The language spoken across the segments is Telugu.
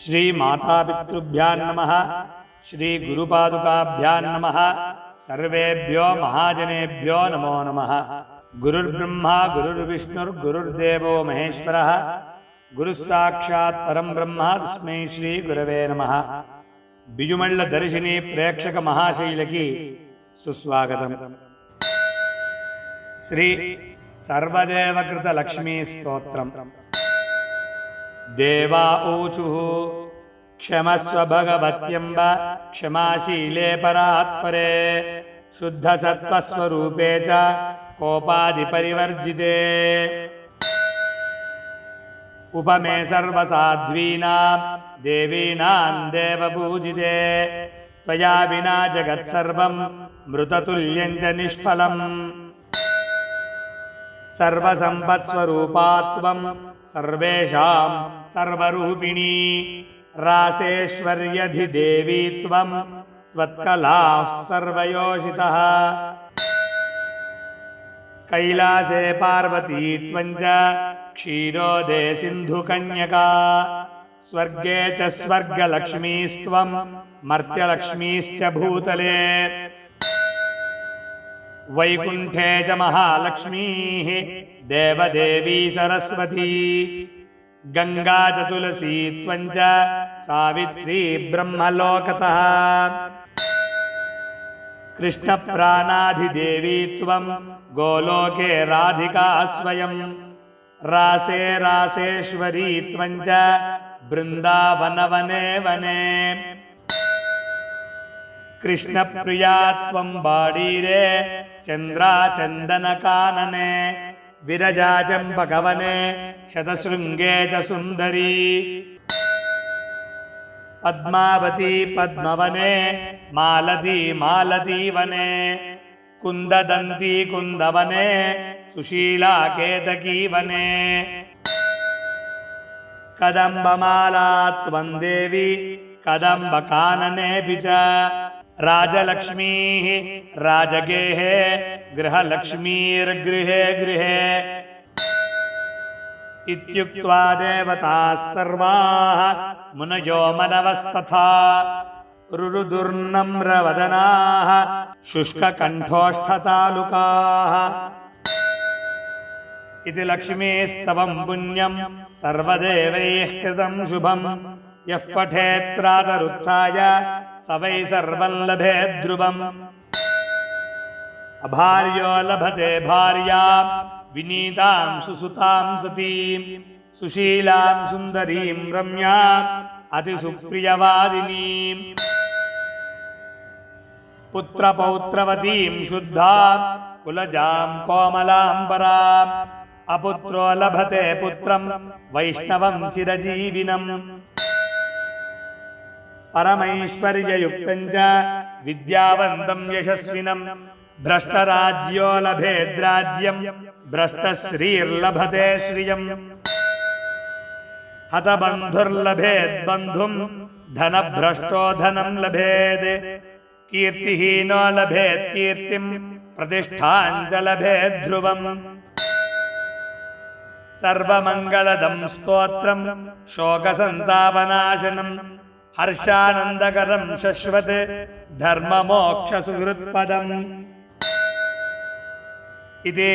श्रीमातापितृभ्यां नमः श्रीगुरुपादुकाभ्यां नमः सर्वेभ्यो महाजनेभ्यो नमो नमः गुरुर्ब्रह्मा गुरुर्विष्णुर्गुरुर्देवो महेश्वरः गुरुस्साक्षात् परं ब्रह्म तस्मै श्रीगुरवे नमः బిజుమళ్ళ దర్శిని ప్రేక్షక మహాశైలకి సుస్వాగతం శ్రీ సర్వదేవకృత లక్ష్మీ స్తోత్రం దేవా ఊచు క్షమస్వ భగవత్యంబ క్షమాశీలే పరాత్పరే శుద్ధ సత్వస్వరూపే చ కోపాది పరివర్జితే ఉపమే సర్వసాధ్వీనాం దేవీనాం దేవపూజితే త్వయా వినా జగత్సర్వం మృతతుల్యం చ నిష్ఫలం సర్వసంపత్స్వరూపాత్వం सर्वेषाम् सर्वरूपिणी। रासेश्वर्यधिदेवी त्वम् त्वत्कलाः सर्वयोषितः। कैलासे पार्वती त्वम् च क्षीरोदे सिन्धुकन्यका। स्वर्गे च स्वर्गलक्ष्मीस्त्वम् मर्त्यलक्ष्मीश्च भूतले। वैकुण्ठे च महालक्ष्मीः देवदेवी सरस्वती। गङ्गा च तुलसी त्वं च सावित्री ब्रह्मलोकतः। कृष्णप्राणाधिदेवी त्वं गोलोके राधिका स्वयं। रासे रासेश्वरी त्वं च बृन्दावनवने वने। कृष्णप्रिया त्वं बाडीरे चन्द्राचन्दनकानने विरजाचम्पकवने शतशृङ्गे च सुन्दरी पद्मावती पद्मवने मालती मालतीवने कुन्ददन्ती कुन्दवने सुशीला केतकीवने। कदम्बमाला त्वं देवी कदम्बकाननेऽपि च राजलक्ष्मीः राजगेहे गृहलक्ष्मीर्गृहे गृहे। इत्युक्त्वा देवताः सर्वाः मुनयो मनवस्तथा रुरुदुर्नम्रवदनाः शुष्ककण्ठोष्ठतालुकाः। इति लक्ष्मीस्तवं पुण्यं सर्वदेवैः कृतं शुभं। यः पठेत् प्रातरुत्थाय स वै सर्वं लभेत् ध्रुवम् अभार्यो लभते भार्यां विनीतां सुसुतां सतीं सुशीलां सुन्दरीं रम्याम् अतिसुप्रियवादिनीम् पुत्रपौत्रवतीं शुद्धां कुलजां कोमलां पराम् अपुत्रो लभते पुत्रं वैष्णवं चिरजीविनम् परमैश्वर्ययुक्तं च विद्यावन्तं यशस्विनं भ्रष्टराज्यो लभेद्राज्यं भ्रष्टश्रीर्लभते श्रियम्। हतबन्धुर्लभेद्बन्धुं धनभ्रष्टो धनं लभेत् कीर्तिहीनो लभेत् कीर्तिं ध्रुवम्। सर्वमङ्गलदं स्तोत्रं शोकसन्तापनाशनं हर्षानन्दकरं शश्वत् धर्ममोक्षसुहृत्पदम् ఇది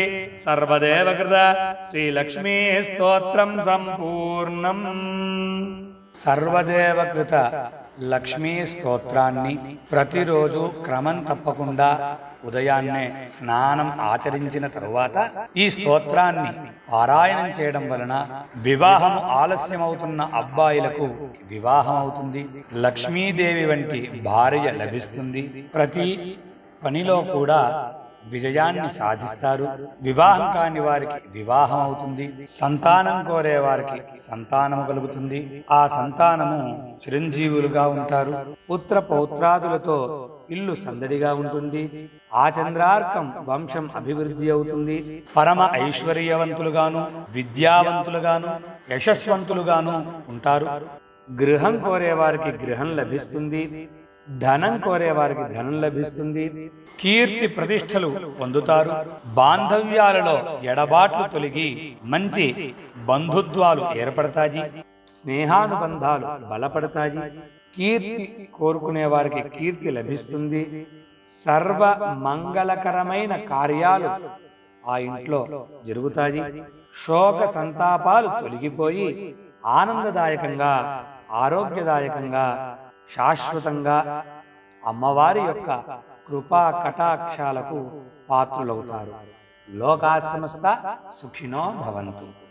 సర్వదేవకృత శ్రీలక్ష్మీ స్తోత్రం సంపూర్ణం సర్వదేవకృత లక్ష్మీ స్తోత్రాన్ని ప్రతిరోజు క్రమం తప్పకుండా ఉదయాన్నే స్నానం ఆచరించిన తరువాత ఈ స్తోత్రాన్ని పారాయణం చేయడం వలన వివాహం ఆలస్యమవుతున్న అబ్బాయిలకు వివాహం అవుతుంది లక్ష్మీదేవి వంటి భార్య లభిస్తుంది. ప్రతి పనిలో కూడా విజయాన్ని సాధిస్తారు. వివాహం కాని వారికి వివాహం అవుతుంది. సంతానం కోరే వారికి సంతానము కలుగుతుంది. ఆ సంతానము చిరంజీవులుగా ఉంటారు. పుత్ర పౌత్రాదులతో ఇల్లు సందడిగా ఉంటుంది. ఆ చంద్రార్కం వంశం అభివృద్ధి అవుతుంది. పరమ ఐశ్వర్యవంతులుగాను విద్యావంతులుగాను యశస్వంతులుగాను ఉంటారు. గృహం కోరే వారికి గృహం లభిస్తుంది. ధనం కోరే వారికి ధనం లభిస్తుంది. కీర్తి ప్రతిష్టలు పొందుతారు. బాంధవ్యాలలో ఎడబాట్లు తొలగి మంచి బంధుత్వాలు ఏర్పడతాయి. స్నేహానుబంధాలు బలపడతాయి. కీర్తి కోరుకునే వారికి కీర్తి లభిస్తుంది. సర్వ మంగళకరమైన కార్యాలు ఆ ఇంట్లో జరుగుతాయి. శోక సంతాపాలు తొలగిపోయి ఆనందదాయకంగా ఆరోగ్యదాయకంగా శాశ్వతంగా అమ్మవారి యొక్క కృపా కటాక్షాలకు పాత్రులవుతారు. లోకా సమస్త సుఖినో భవంతు.